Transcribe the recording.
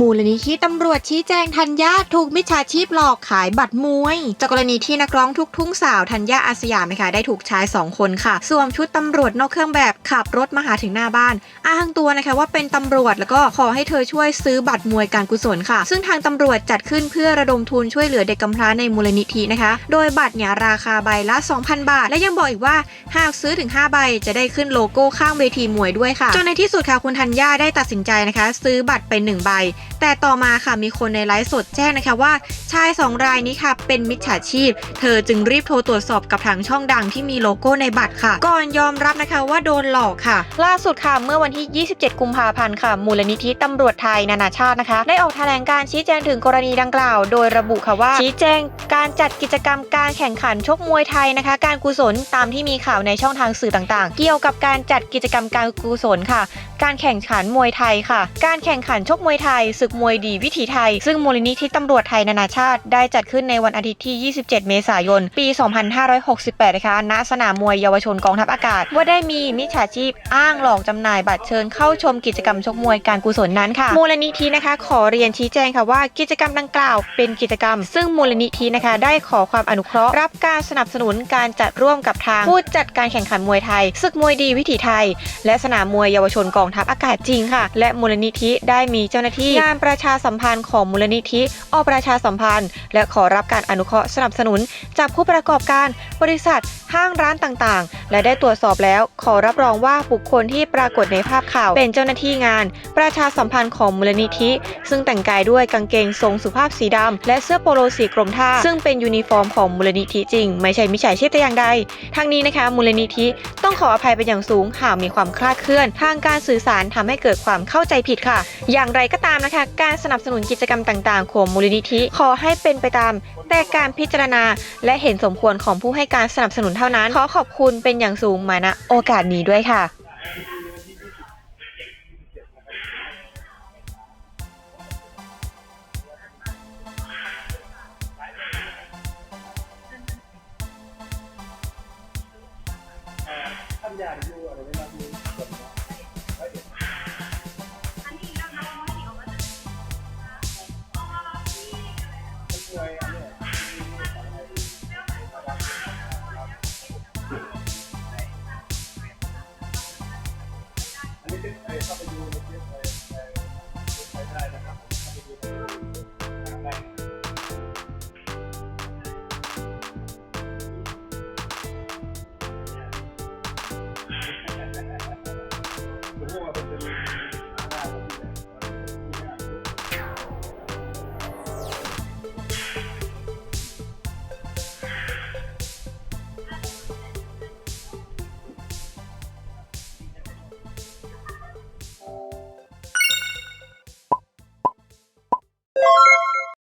มูลนิธิตำรวจชี้แจงธัญญาถูกมิจฉาชีพหลอกขายบัตรมวย จากกรณีที่นักร้องทุกทุ่งสาวธัญญาอาสยามนะคะได้ถูกชาย 2 คนค่ะ สวมชุดตำรวจนอกเครื่องแบบขับรถมาหาถึงหน้าบ้าน อ้างตัวนะคะว่าเป็นตำรวจแล้วก็ขอให้เธอช่วยซื้อบัตรมวยการกุศลค่ะ ซึ่งทางตำรวจจัดขึ้นเพื่อระดมทุนช่วยเหลือเด็กกำพร้าในมูลนิธินะคะ โดยบัตรเนี่ยราคาใบละ 2,000 บาท และยังบอกอีกว่าหากซื้อถึง 5 ใบจะได้ขึ้นโลโก้ข้างเวทีมวยด้วยค่ะจนในที่สุดค่ะคุณธัญญาได้ตัดสินใจนะคะ ซื้อบัตรไปหนึ่งใบแต่ต่อมาค่ะมีคนในไลฟ์สดแจ้งนะคะว่า ชายสองรายนี้ค่ะเป็นมิจฉาชีพ เธอจึงรีบโทรตรวจสอบกับทางช่องดังที่มีโลโก้ในบัตรค่ะ ก่อนยอมรับนะคะว่าโดนหลอกค่ะ ล่าสุดค่ะเมื่อวันที่ 27 กุมภาพันธ์ค่ะ มูลนิธิตำรวจไทยนานาชาตินะคะ ได้ออกแถลงการชี้แจงถึงกรณีดังกล่าว โดยระบุค่ะว่า ชี้แจงการจัดกิจกรรมการแข่งขันชกมวยไทยนะคะ การกุศลตามที่มีข่าวในช่องทางสื่อต่างๆ เกี่ยวกับการจัดกิจกรรมการกุศลค่ะ การแข่งขันมวยไทยค่ะ การแข่งขันชกมวยไทยศึกมวยดีวิถีไทย ซึ่งมูลนิธิตำรวจไทยนานาชาติ ได้จัดขึ้นในวันอาทิตย์ที่ 27 เมษายน ปี 2568 นะคะ ณ สนามมวยเยาวชนกองทัพอากาศ ว่าได้มีมิจฉาชีพอ้างหลอกจำหน่ายบัตรเชิญเข้าชมกิจกรรมชกมวยการกุศลนั้นค่ะ มูลนิธินะคะ ขอเรียนชี้แจงค่ะว่ากิจกรรมดังกล่าว เป็นกิจกรรม ซึ่งมูลนิธินะคะได้ขอความอนุเคราะห์รับการสนับสนุนการจัดร่วมกับทางผู้จัดการแข่งขันมวยไทยศึกมวยดีวิถีไทย และสนามมวยเยาวชนกองทัพอากาศจริงค่ะ และมูลนิธิได้มีเจ้าหน้าที่งานประชาสัมพันธ์ของมูลนิธิออกประชาสัมพันธ์ และขอรับการอนุเคราะห์สนับสนุน จากผู้ประกอบการบริษัทห้างร้านต่างๆ และได้ตรวจสอบแล้วขอรับรองว่าบุคคลที่ปรากฏในภาพข่าว เป็นเจ้าหน้าที่งาน ประชาสัมพันธ์ของมูลนิธิ ซึ่งแต่งกายด้วยกางเกงทรงสุภาพสีดำและเสื้อโปโลสีกรมท่า ซึ่งเป็นยูนิฟอร์มของมูลนิธิจริง ไม่ใช่มิจฉาชีพแต่อย่างใดทั้งนี้นะคะมูลนิธิต้องขออภัยเป็นอย่างสูงหากมีความคลาดเคลื่อน ทางการสื่อสารทำให้เกิดความเข้าใจผิดค่ะ อย่างไรก็ตามนะคะ การสนับสนุนกิจกรรมต่างๆ ของมูลนิธิขอให้เป็นไปตามแต่การพิจารณาและเห็นสมควรของผู้ให้การสนับสนุนเท่านั้น ขอขอบคุณเป็นอย่างสูงมาณโอกาสนี้ด้วยค่ะท่านยา ไซเข้าไปดูในเว็บไซต์ได้นะครับเข้าไปดู